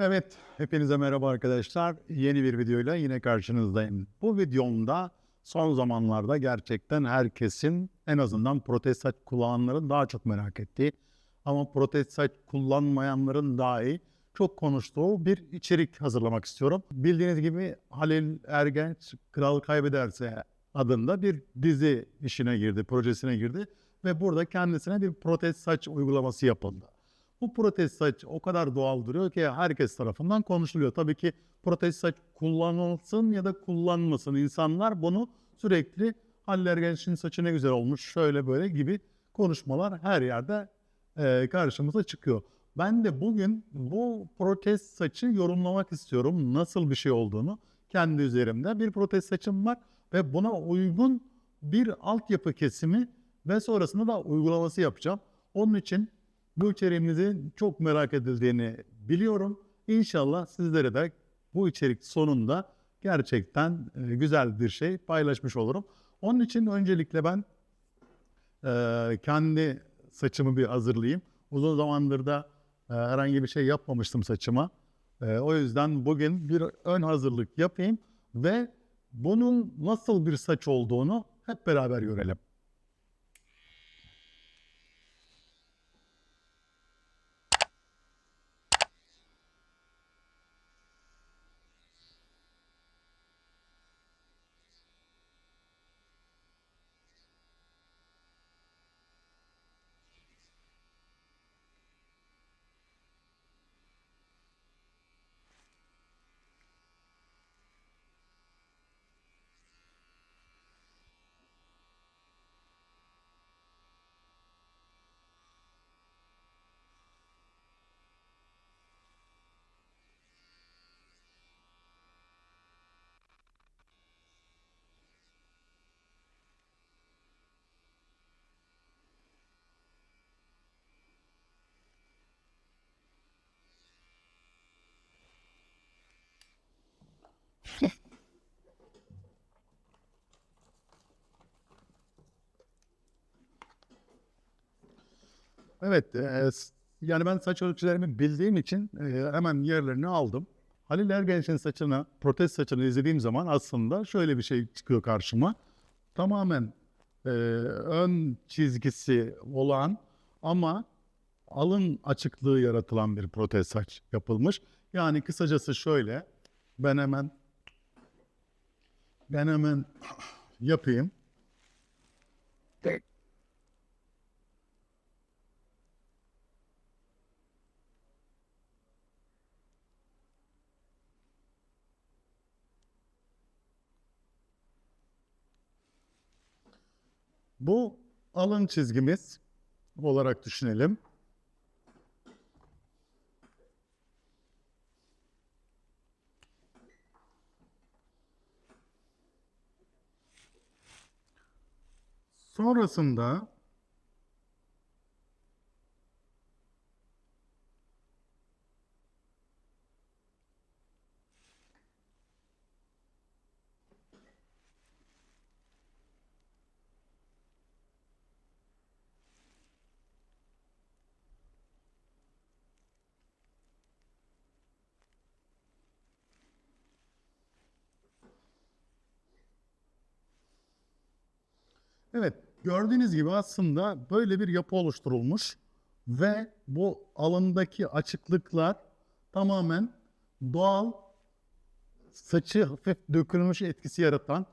Evet, hepinize merhaba arkadaşlar. Yeni bir videoyla yine karşınızdayım. Bu videomda son zamanlarda gerçekten herkesin en azından protez saç kullananların daha çok merak ettiği ama protez saç kullanmayanların dahi çok konuştuğu bir içerik hazırlamak istiyorum. Bildiğiniz gibi Halil Ergenç Kral Kaybederse adında bir dizi işine girdi, projesine girdi ve burada kendisine bir protez saç uygulaması yapıldı. Bu protez saç o kadar doğal duruyor ki herkes tarafından konuşuluyor. Tabii ki protez saç kullanılsın ya da kullanmasın. İnsanlar bunu sürekli Haller Genç'in saçı ne güzel olmuş şöyle böyle gibi konuşmalar her yerde e, karşımıza çıkıyor. Ben de bugün bu protez saçı yorumlamak istiyorum. Nasıl bir şey olduğunu kendi üzerimde. Bir protez saçım var ve buna uygun bir altyapı kesimi ve sonrasında da uygulaması yapacağım. Onun için bu içeriğimizin çok merak edildiğini biliyorum. İnşallah sizlere de bu içerik sonunda gerçekten e, güzel bir şey paylaşmış olurum. Onun için öncelikle ben e, kendi saçımı bir hazırlayayım. Uzun zamandır da e, herhangi bir şey yapmamıştım saçıma. O yüzden bugün bir ön hazırlık yapayım ve bunun nasıl bir saç olduğunu hep beraber görelim. Evet, e, yani ben saç ölçülerimi bildiğim için e, hemen yerlerini aldım. Halil Ergenç'in saçını, protez saçını izlediğim zaman aslında şöyle bir şey çıkıyor karşıma. Tamamen e, ön çizgisi olan ama alın açıklığı yaratılan bir protez saç yapılmış. Yani kısacası şöyle, ben hemen ben hemen yapayım. Bu alın çizgimiz olarak düşünelim. Sonrasında Evet, gördüğünüz gibi aslında böyle bir yapı oluşturulmuş ve bu alındaki açıklıklar tamamen doğal saçı hafif dökülmüş etkisi yaratan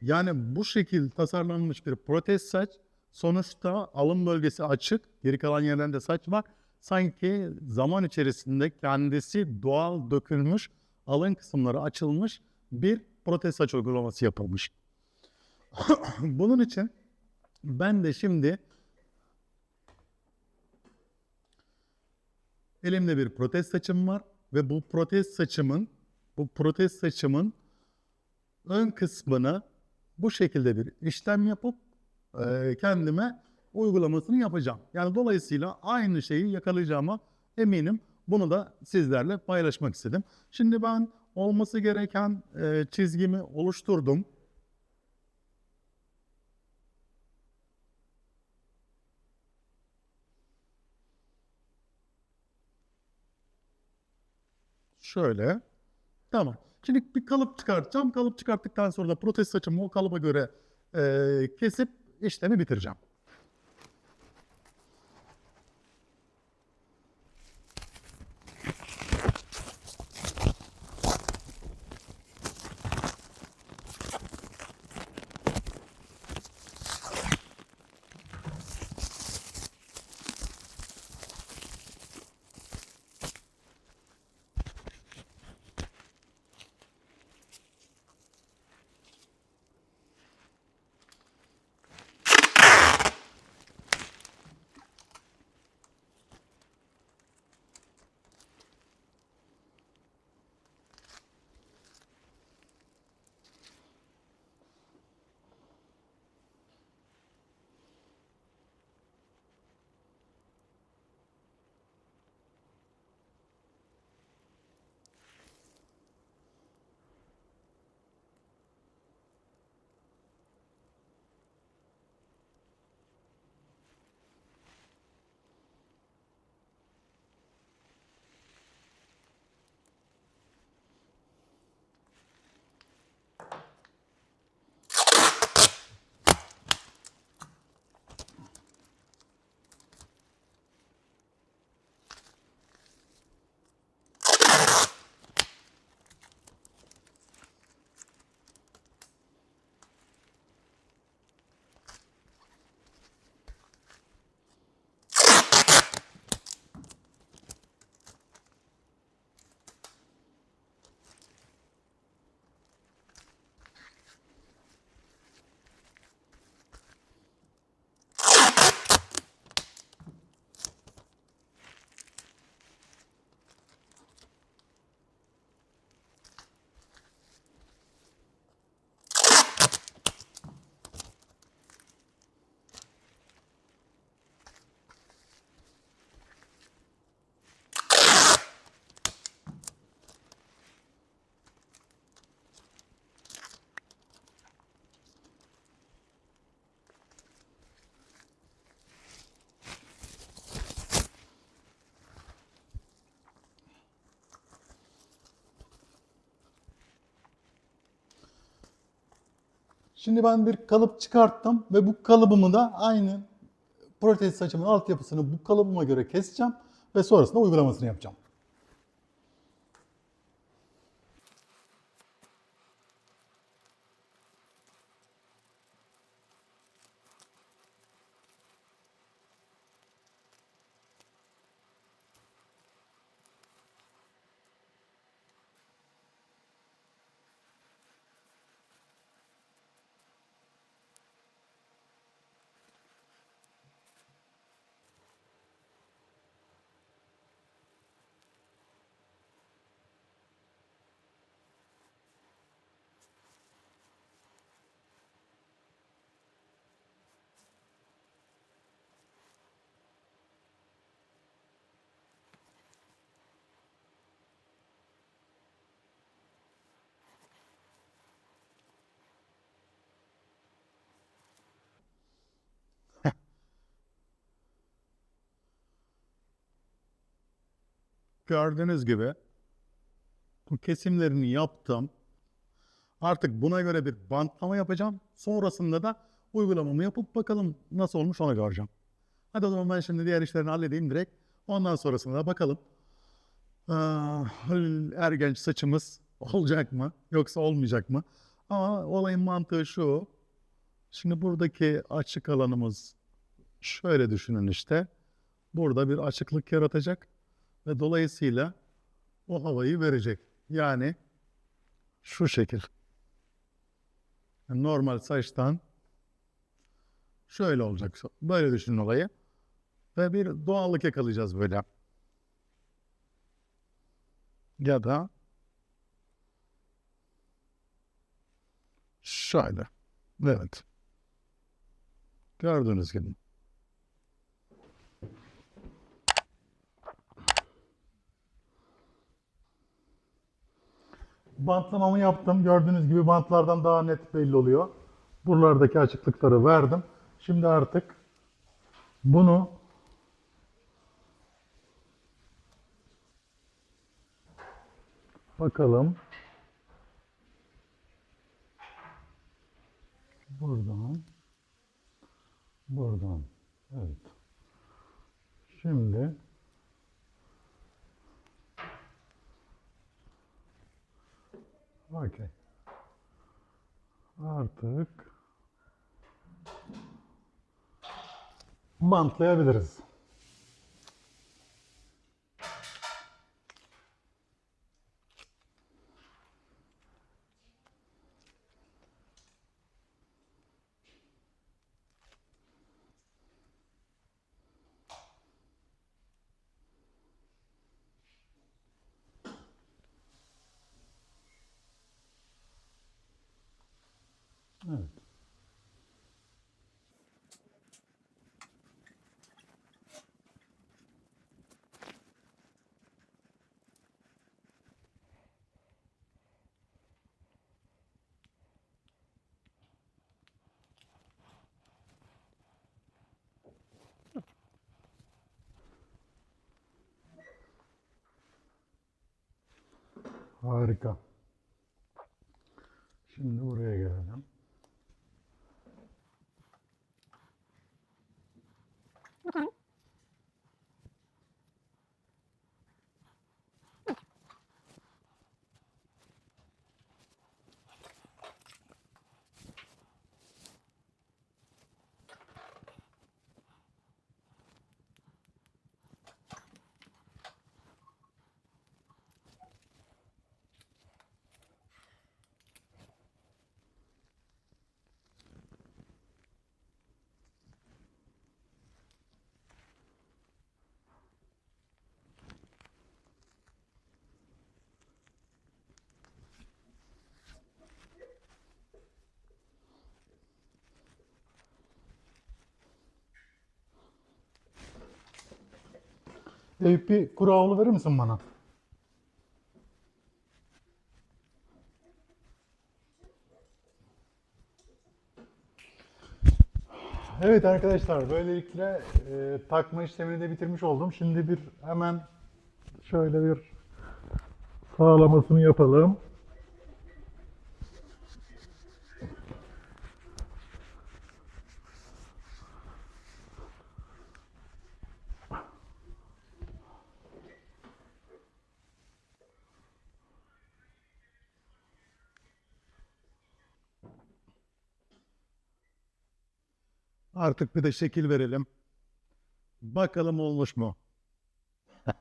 yani bu şekil tasarlanmış bir protez saç sonuçta alın bölgesi açık, geri kalan yerlerinde saç var. Sanki zaman içerisinde kendisi doğal dökülmüş, alın kısımları açılmış bir protez saç uygulaması yapılmış. Bunun için ben de şimdi elimde bir protez saçım var ve bu protez saçımın bu protez saçımın ön kısmını bu şekilde bir işlem yapıp e, kendime uygulamasını yapacağım. Yani dolayısıyla aynı şeyi yakalayacağıma eminim. Bunu da sizlerle paylaşmak istedim. Şimdi ben olması gereken e, çizgimi oluşturdum. Şöyle. Tamam. Şimdi bir kalıp çıkartacağım. Kalıp çıkarttıktan sonra da protez saçımı o kalıba göre eee, kesip işlemi bitireceğim. Şimdi ben bir kalıp çıkarttım ve bu kalıbımı da aynı protez saçımın altyapısını bu kalıbıma göre keseceğim ve sonrasında uygulamasını yapacağım. Gördüğünüz gibi bu kesimlerini yaptım. Artık buna göre bir bantlama yapacağım. Sonrasında da uygulamamı yapıp bakalım nasıl olmuş ona göreceğim. Hadi o zaman ben şimdi diğer işlerini halledeyim direkt. Ondan sonrasında da bakalım. Aa, ergenç saçımız olacak mı yoksa olmayacak mı? Ama olayın mantığı şu. Şimdi buradaki açık alanımız şöyle düşünün işte. Burada bir açıklık yaratacak ve dolayısıyla o havayı verecek. Yani şu şekil. Yani normal saçtan şöyle olacak. Böyle düşünün olayı. Ve bir doğallık yakalayacağız böyle. Ya da şöyle. Evet. Gördüğünüz gibi. Bantlamamı yaptım. Gördüğünüz gibi bantlardan daha net belli oluyor. Buralardaki açıklıkları verdim. Şimdi artık bunu Bakalım. Buradan. Buradan. Evet. Şimdi Okey. Artık bantlayabiliriz. Evet. Harika. Şimdi buraya Eyüp bir kuru havlu verir misin bana? Evet arkadaşlar böylelikle e, takma işlemini de bitirmiş oldum. Şimdi bir hemen şöyle bir sağlamasını yapalım. Artık bir de şekil verelim. Bakalım olmuş mu?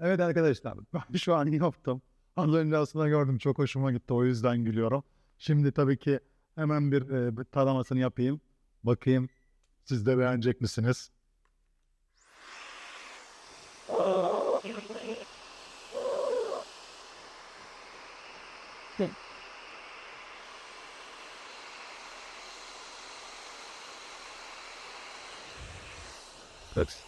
evet arkadaşlar ben şu an yaptım. Az önce aslında gördüm çok hoşuma gitti o yüzden gülüyorum. Şimdi tabii ki hemen bir, e, bir taramasını yapayım. Bakayım siz de beğenecek misiniz? Evet.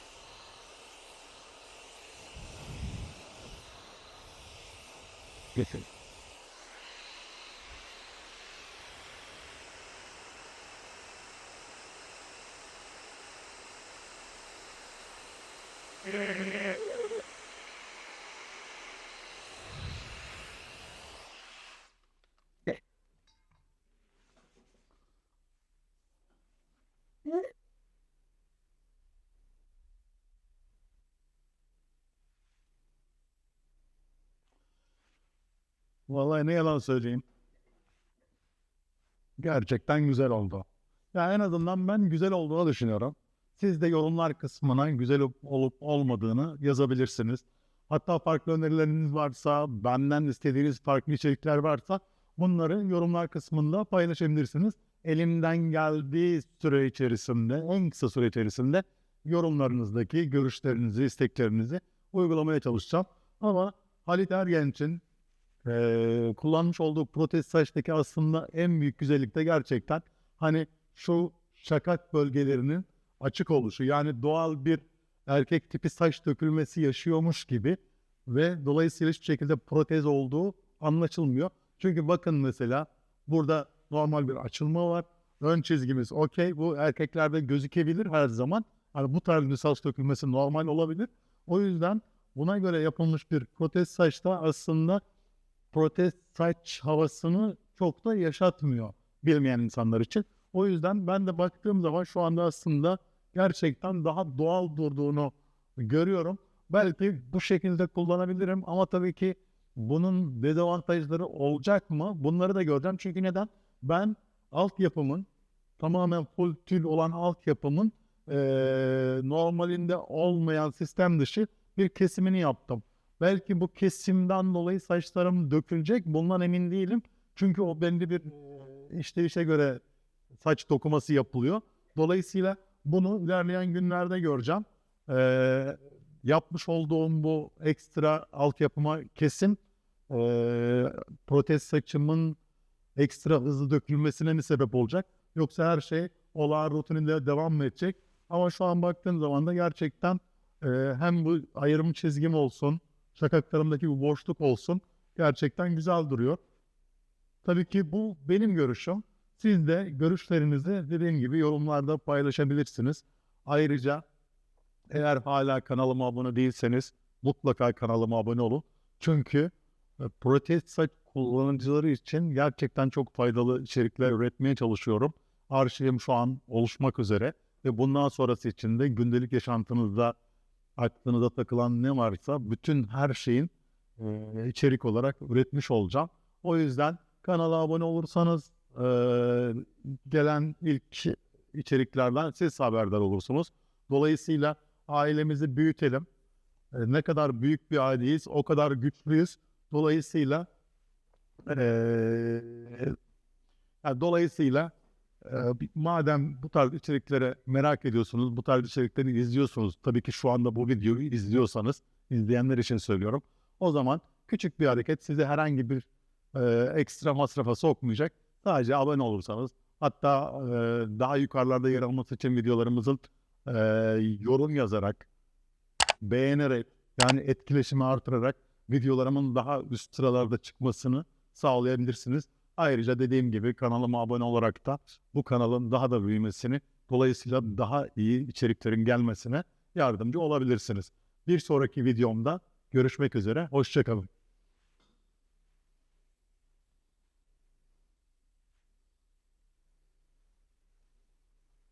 Geçin. Vallahi ne yalan söyleyeyim. Gerçekten güzel oldu. Ya en azından ben güzel olduğunu düşünüyorum. Siz de yorumlar kısmına güzel olup, olmadığını yazabilirsiniz. Hatta farklı önerileriniz varsa, benden istediğiniz farklı içerikler varsa bunları yorumlar kısmında paylaşabilirsiniz. Elimden geldiği süre içerisinde, en kısa süre içerisinde yorumlarınızdaki görüşlerinizi, isteklerinizi uygulamaya çalışacağım. Ama Halit Ergenç'in Eee, kullanmış olduğu protez saçtaki aslında en büyük güzellik de gerçekten hani şu şakak bölgelerinin açık oluşu. Yani doğal bir erkek tipi saç dökülmesi yaşıyormuş gibi ve dolayısıyla hiçbir şekilde protez olduğu anlaşılmıyor. Çünkü bakın mesela burada normal bir açılma var. Ön çizgimiz okey. Bu erkeklerde gözükebilir her zaman. Hani bu tarz bir saç dökülmesi normal olabilir. O yüzden buna göre yapılmış bir protez saçta aslında protez saç havasını çok da yaşatmıyor bilmeyen insanlar için. O yüzden ben de baktığım zaman şu anda aslında gerçekten daha doğal durduğunu görüyorum. Belki bu şekilde kullanabilirim ama tabii ki bunun dezavantajları olacak mı? Bunları da göreceğim. Çünkü neden? Ben altyapımın tamamen full tül olan altyapımın eee normalinde olmayan sistem dışı bir kesimini yaptım. Belki bu kesimden dolayı saçlarım dökülecek. Bundan emin değilim. Çünkü o belli bir işleyişe göre saç dokuması yapılıyor. Dolayısıyla bunu ilerleyen günlerde göreceğim. Eee, yapmış olduğum bu ekstra altyapıma kesim eee protez saçımın ekstra hızlı dökülmesine mi sebep olacak? Yoksa her şey olağan rutininde devam mı edecek? Ama şu an baktığım zaman da gerçekten eee, hem bu ayrım çizgim olsun, şakaklarımdaki bu boşluk olsun gerçekten güzel duruyor. Tabii ki bu benim görüşüm. Siz de görüşlerinizi dediğim gibi yorumlarda paylaşabilirsiniz. Ayrıca eğer hala kanalıma abone değilseniz mutlaka kanalıma abone olun. Çünkü e, protez saç kullanıcıları için gerçekten çok faydalı içerikler üretmeye çalışıyorum. Arşivim şu an oluşmak üzere ve bundan sonrası için de gündelik yaşantınızda aklınıza takılan ne varsa bütün her şeyin e, içerik olarak üretmiş olacağım. O yüzden kanala abone olursanız e, gelen ilk içeriklerden siz haberdar olursunuz. Dolayısıyla ailemizi büyütelim. E, ne kadar büyük bir aileyiz, o kadar güçlüyüz. Dolayısıyla eee, yani dolayısıyla madem bu tarz içeriklere merak ediyorsunuz, bu tarz içerikleri izliyorsunuz, tabii ki şu anda bu videoyu izliyorsanız, izleyenler için söylüyorum. O zaman küçük bir hareket sizi herhangi bir eee, ekstra masrafa sokmayacak. Sadece abone olursanız, hatta eee, daha yukarılarda yer alması için videolarımızın eee, yorum yazarak, beğenerek, yani etkileşimi artırarak videolarımın daha üst sıralarda çıkmasını sağlayabilirsiniz. Ayrıca dediğim gibi kanalıma abone olarak da bu kanalın daha da büyümesini, dolayısıyla daha iyi içeriklerin gelmesine yardımcı olabilirsiniz. Bir sonraki videomda görüşmek üzere, hoşçakalın.